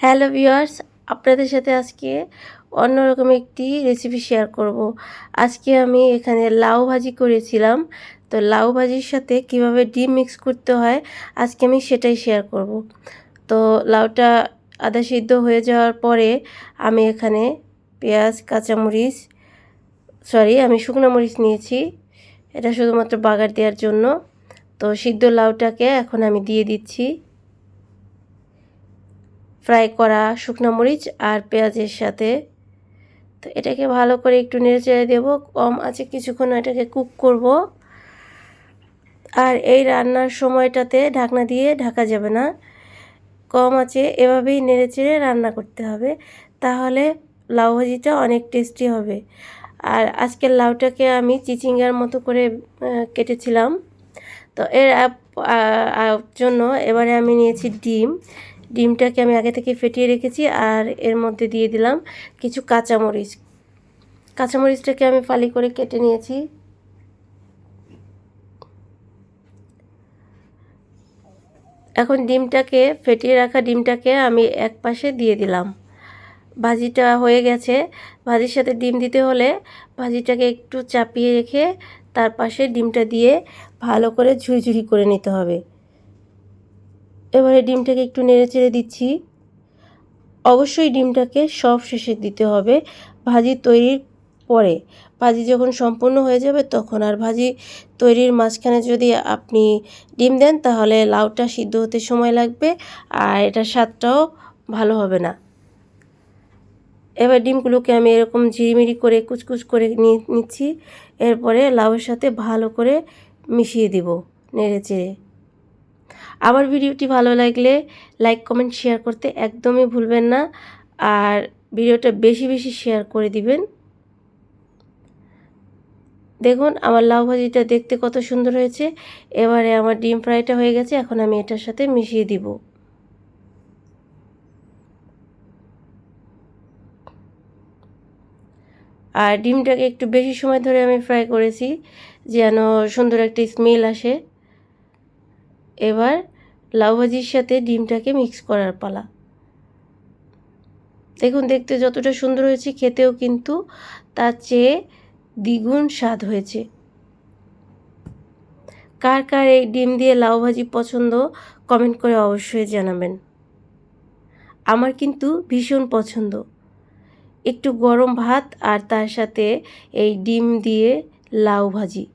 Hello viewers, আপনাদের সাথে আজকে অন্যরকম একটি রেসিপি শেয়ার করব। আজকে আমি এখানে লাউ ভাজি করেছিলাম। তো লাউ ভাজির সাথে কীভাবে ডিম মিক্স করতে হয়, আজকে আমি সেটাই শেয়ার করব। তো লাউটা আদা সিদ্ধ হয়ে যাওয়ার পরে আমি এখানে পেঁয়াজ, কাঁচামরিচ সরি আমি শুকনো মরিচ নিয়েছি। এটা শুধুমাত্র বাগার দেওয়ার জন্য। তো সিদ্ধ লাউটাকে এখন আমি দিয়ে দিচ্ছি। ফ্রাই করা শুকনো মরিচ আর পেঁয়াজের সাথে। তো এটাকে ভালো করে একটু নেড়ে দেবো। কম আছে কিছুক্ষণ এটাকে কুক করব। আর এই রান্নার সময়টাতে ঢাকনা দিয়ে ঢাকা যাবে না। কম আছে এভাবেই নেড়ে চেড়ে রান্না করতে হবে। তাহলে লাউ ভাজিটা অনেক টেস্টি হবে। আর আজকের লাউটাকে আমি চিচিঙ্গার মতো করে কেটেছিলাম। তো এর জন্য এবারে আমি নিয়েছি ডিম। ডিমটাকে আমি আগে থেকে ফেটিয়ে রেখেছি আর এর মধ্যে দিয়ে দিলাম কিছু কাঁচামরিচ। কাঁচামরিচটাকে আমি ফালি করে কেটে নিয়েছি। এখন ডিমটাকে, ফেটিয়ে রাখা ডিমটাকে আমি এক পাশে দিয়ে দিলাম। ভাজিটা হয়ে গেছে। ভাজির সাথে ডিম দিতে হলে ভাজিটাকে একটু চাপিয়ে রেখে তার পাশে ডিমটা দিয়ে ভালো করে ঝুড়ি ঝুড়ি করে নিতে হবে। এবারে ডিমটাকে একটু নেড়ে চেড়ে দিচ্ছি। অবশ্যই ডিমটাকে সব শেষে দিতে হবে ভাজি তৈরির পরে। ভাজি যখন সম্পূর্ণ হয়ে যাবে তখন আর ভাজি তৈরির মাঝখানে যদি আপনি ডিম দেন তাহলে লাউটা সিদ্ধ হতে সময় লাগবে আর এটার স্বাদটাও ভালো হবে না। এবার ডিমগুলোকে আমি এরকম ঝিরিমিরি করে কুচকুচ করে নিচ্ছি। এরপরে লাউয়ের সাথে ভালো করে মিশিয়ে দিব নেড়ে চেড়ে। আমার ভিডিওটি ভালো লাগলে লাইক, কমেন্ট, শেয়ার করতে একদমই ভুলবেন না। আর ভিডিওটা বেশি বেশি শেয়ার করে দিবেন। দেখুন, আমার লাউ ভাজিটা দেখতে কত সুন্দর হয়েছে। এবারে আমার ডিম ফ্রাইটা হয়ে গেছে। এখন আমি এটার সাথে মিশিয়ে দিব। আর ডিমটাকে একটু বেশি সময় ধরে আমি ফ্রাই করেছি, যেন সুন্দর একটা স্মেল আসে। এবার লাউ ভাজির সাথে ডিমটাকে মিক্স করার পালা। দেখুন, দেখতে যতটা সুন্দর হয়েছে, খেতেও কিন্তু তার চেয়ে দ্বিগুণ স্বাদ হয়েছে। কার কার এই ডিম দিয়ে লাউ ভাজি পছন্দ কমেন্ট করে অবশ্যই জানাবেন। আমার কিন্তু ভীষণ পছন্দ। একটু গরম ভাত আর তার সাথে এই ডিম দিয়ে লাউ ভাজি।